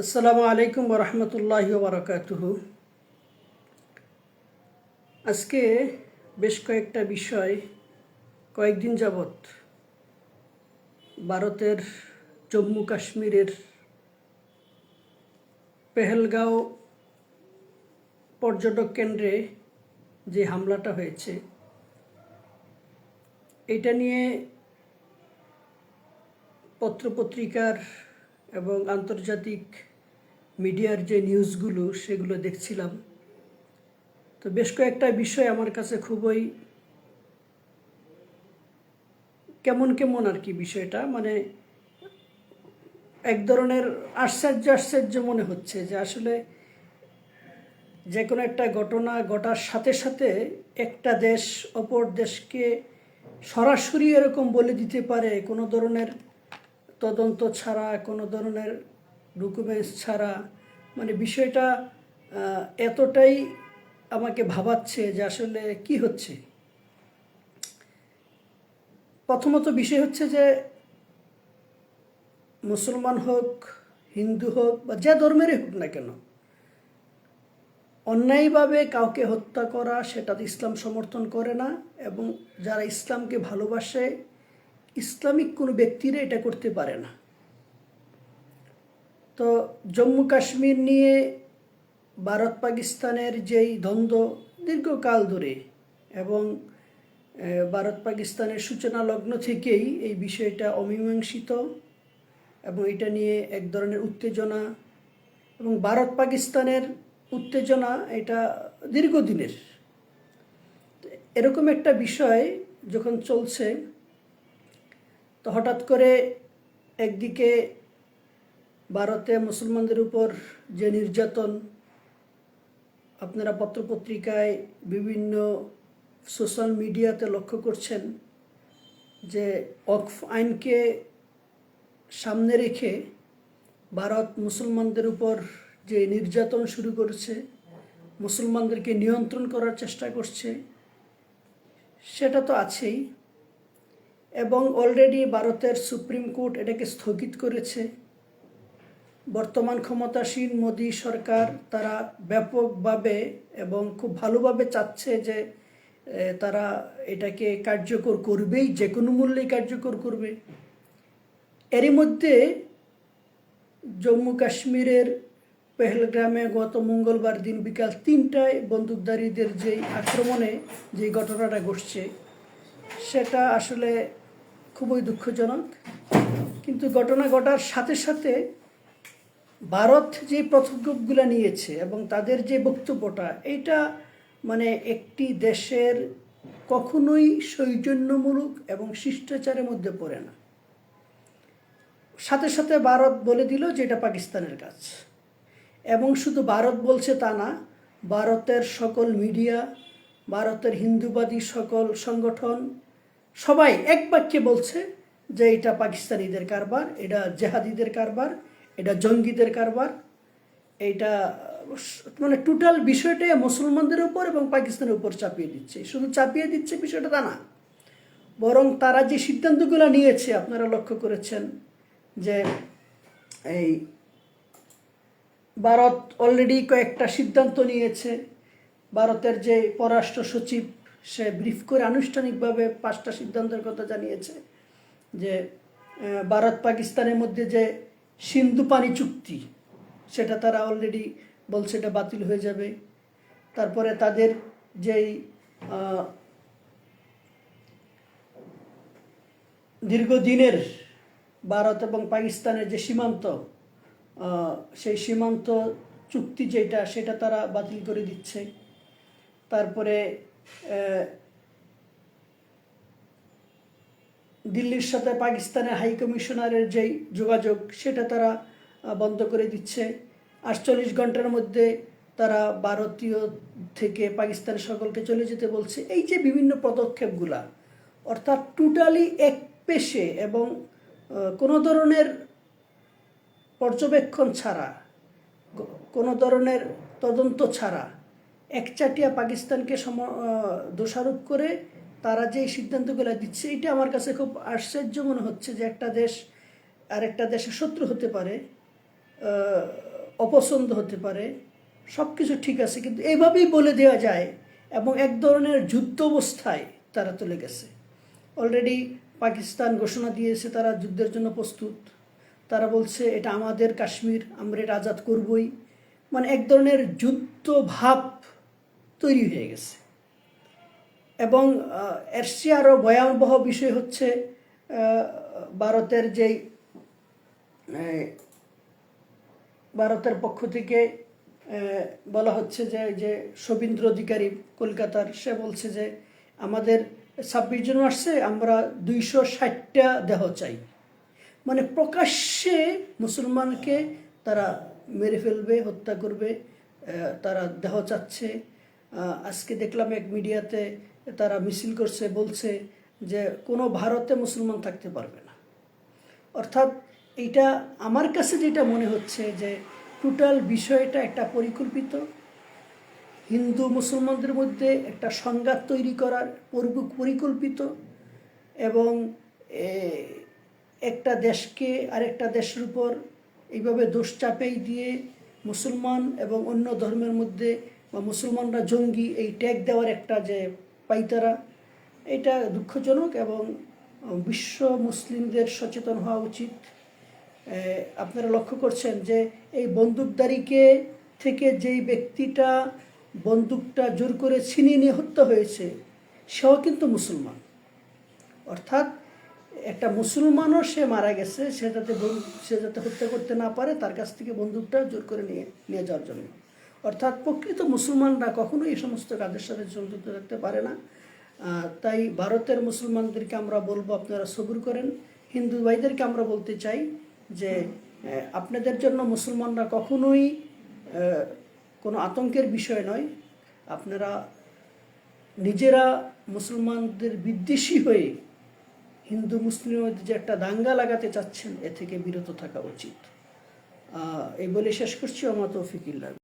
আসসালামু আলাইকুম রহমতুল্লাহ বারকাতুহ। আজকে বেশ কয়েকটা বিষয় কয়েকদিন যাবৎ ভারতের জম্মু কাশ্মীরের পেহেলগাঁও পর্যটক কেন্দ্রে যে হামলাটা হয়েছে, এটা নিয়ে পত্রপত্রিকার এবং আন্তর্জাতিক মিডিয়ার যে নিউজগুলো, সেগুলো দেখছিলাম। তো বেশ কয়েকটা বিষয় আমার কাছে খুবই কেমন কেমন আর কি বিষয়টা মানে এক ধরনের আশ্চর্য আশ্চর্য মনে হচ্ছে যে আসলে যে কোনো একটা ঘটনা ঘটার সাথে সাথে একটা দেশ অপর দেশকে সরাসরি এরকম বলে দিতে পারে কোনো ধরনের তদন্ত ছাড়া, কোনো ধরনের ডকুমেন্টস ছাড়া মানে বিষয়টা এতটাই আমাকে ভাবাচ্ছে যে আসলে কি হচ্ছে। প্রথমত বিষয় হচ্ছে যে, মুসলমান হোক, হিন্দু হোক, বা যে ধর্মেরই হোক না কেন, অন্যায়ভাবে কাউকে হত্যা করা, সেটা ইসলাম সমর্থন করে না, এবং যারা ইসলামকে ভালোবাসে ইসলামিক কোনো ব্যক্তিরা এটা করতে পারে না। তো জম্মু কাশ্মীর নিয়ে ভারত পাকিস্তানের যেই দ্বন্দ্ব দীর্ঘকাল ধরে এবং ভারত পাকিস্তানের সূচনা লগ্ন থেকেই এই বিষয়টা অমীমাংসিত এবং এটা নিয়ে এক ধরনের উত্তেজনা এবং ভারত পাকিস্তানের উত্তেজনা এটা দীর্ঘদিনের। এরকম একটা বিষয় যখন চলছে তো হঠাৎ করে একদিকে ভারতে মুসলমানদের উপর যে নির্যাতন, আপনারা পত্রপত্রিকায় বিভিন্ন সোশ্যাল মিডিয়াতে লক্ষ্য করছেন যে অক্ফ আইনকে সামনে রেখে ভারত মুসলমানদের উপর যে নির্যাতন শুরু করেছে, মুসলমানদেরকে নিয়ন্ত্রণ করার চেষ্টা করছে, সেটা তো আছেই। এবং অলরেডি ভারতের সুপ্রিম কোর্ট এটাকে স্থগিত করেছে। বর্তমান ক্ষমতাসীন মোদী সরকার তারা ব্যাপকভাবে এবং খুব ভালোভাবে চাচ্ছে যে তারা এটাকে কার্যকর করবেই, যে কোনো মূল্যেই কার্যকর করবে। এরই মধ্যে জম্মু কাশ্মীরের পেহেলগ্রামে গত মঙ্গলবার দিন বিকাল তিনটায় বন্দুকধারীদের যেই আক্রমণে যে ঘটনাটা ঘটছে সেটা আসলে খুবই দুঃখজনক। কিন্তু ঘটনা ঘটার সাথে সাথে ভারত যে পদক্ষেপগুলো নিয়েছে এবং তাদের যে বক্তব্যটা, এইটা মানে একটি দেশের কখনোই সৌজন্যমূলক এবং শিষ্টাচারের মধ্যে পড়ে না। সাথে সাথে ভারত বলে দিল যে এটা পাকিস্তানের কাজ। এবং শুধু ভারত বলছে তা না, ভারতের সকল মিডিয়া ভারতের হিন্দুবাদী সকল সংগঠন সবাই এক বাক্যে বলছে যে এটা পাকিস্তানিদের কারবার, এটা জেহাদিদের কারবার, এটা জঙ্গিদের কারবার। এটা মানে টোটাল বিষয়টাই মুসলমানদের উপর এবং পাকিস্তানের উপর চাপিয়ে দিচ্ছে। শুধু চাপিয়ে দিচ্ছে বিষয়টা তা না, বরং তারা যে সিদ্ধান্তগুলো নিয়েছে, আপনারা লক্ষ্য করেছেন যে এই ভারত অলরেডি কয়েকটা সিদ্ধান্ত নিয়েছে। ভারতের যে পররাষ্ট্র সচিব, সে ব্রিফ করে আনুষ্ঠানিকভাবে পাঁচটা সিদ্ধান্তের কথা জানিয়েছে যে ভারত পাকিস্তানের মধ্যে যে সিন্ধু পানি চুক্তি, সেটা তারা অলরেডি বলছে এটা বাতিল হয়ে যাবে। তারপরে তাদের যেই দীর্ঘদিনের ভারত এবং পাকিস্তানের যে সীমান্ত সেই সীমান্ত চুক্তি যেটা সেটা তারা বাতিল করে দিচ্ছে। তারপরে দিল্লির সাথে পাকিস্তানের হাই কমিশনারের যেই যোগাযোগ, সেটা তারা বন্ধ করে দিচ্ছে। আটচল্লিশ ঘণ্টার মধ্যে তারা ভারতীয় থেকে পাকিস্তানের সকলকে চলে যেতে বলছে। এই যে বিভিন্ন পদক্ষেপগুলা, অর্থাৎ টোটালি এক পেশে এবং কোনো ধরনের পর্যবেক্ষণ ছাড়া কোনো ধরনের তদন্ত ছাড়া একচাটিয়া পাকিস্তানকে সম দোষারোপ করে তারা যে সিদ্ধান্তগুলো দিচ্ছে এটা আমার কাছে খুব আশ্চর্য মনে হচ্ছে যে একটা দেশ আরেকটা দেশের শত্রু হতে পারে অপছন্দ হতে পারে সব কিছু ঠিক আছে, কিন্তু এইভাবেই বলে দেওয়া যায় এবং এক ধরনের যুদ্ধ অবস্থায় তারা চলে গেছে। অলরেডি পাকিস্তান ঘোষণা দিয়েছে তারা যুদ্ধের জন্য প্রস্তুত। তারা বলছে, এটা আমাদের কাশ্মীর, আমরা এটা আজাদ করবই। মানে এক ধরনের যুদ্ধ ভাব তৈরি হয়ে গেছে। এবং এর চেয়ে আরও ভয়াবহ বিষয় হচ্ছে ভারতের যেই ভারতের পক্ষ থেকে বলা হচ্ছে যে যে শবীন্দ্র অধিকারী কলকাতার, সে বলছে যে, আমাদের ছাব্বিশ জন আসছে, আমরা দুইশো ষাটটা দেহ চাই। মানে প্রকাশ্যে মুসলমানকে তারা মেরে ফেলবে, হত্যা করবে তারা দেহ চাচ্ছে আজকে দেখলাম এক মিডিয়াতে তারা মিছিল করছে, বলছে যে কোনো ভারতে মুসলমান থাকতে পারবে না। অর্থাৎ এইটা আমার কাছে যেটা মনে হচ্ছে যে টোটাল বিষয়টা একটা পরিকল্পিত। হিন্দু মুসলমানদের মধ্যে একটা সংঘাত তৈরি করার পরিকল্পিত এবং একটা দেশকে আরেকটা দেশের উপর এইভাবে দোষ চাপেই দিয়ে মুসলমান এবং অন্য ধর্মের মধ্যে বা মুসলমানরা জঙ্গি, এই ট্যাগ দেওয়ার একটা যে পাইতারা, এটা দুঃখজনক এবং বিশ্ব মুসলিমদের সচেতন হওয়া উচিত। আপনারা লক্ষ্য করছেন যে এই বন্দুকদারিকে থেকে যেই ব্যক্তিটা বন্দুকটা জোর করে ছিনিয়ে নিয়ে হত্যা হয়েছে, সেও কিন্তু মুসলমান। অর্থাৎ একটা মুসলমানও সে মারা গেছে, সে যাতে সে যাতে হত্যা করতে না পারে, তার কাছ থেকে বন্দুকটা জোর করে নিয়ে নিয়ে যাওয়ার জন্য। অর্থাৎ প্রকৃত মুসলমানরা কখনোই এই সমস্ত কাজের সাথে জড়িত থাকতে পারে না। তাই ভারতের মুসলমানদেরকে আমরা বলব, আপনারা সবুর করেন। হিন্দু ভাইদেরকে আমরা বলতে চাই যে আপনাদের জন্য মুসলমানরা কখনোই কোনো আতঙ্কের বিষয় নয়। আপনারা নিজেরা মুসলমানদের বিদ্বেষী হয়ে হিন্দু মুসলিমের যে একটা দাঙ্গা লাগাতে চাচ্ছেন, এ থেকে বিরত থাকা উচিত। এই বলে শেষ করছি। আমার তৌফিকুল্লাহ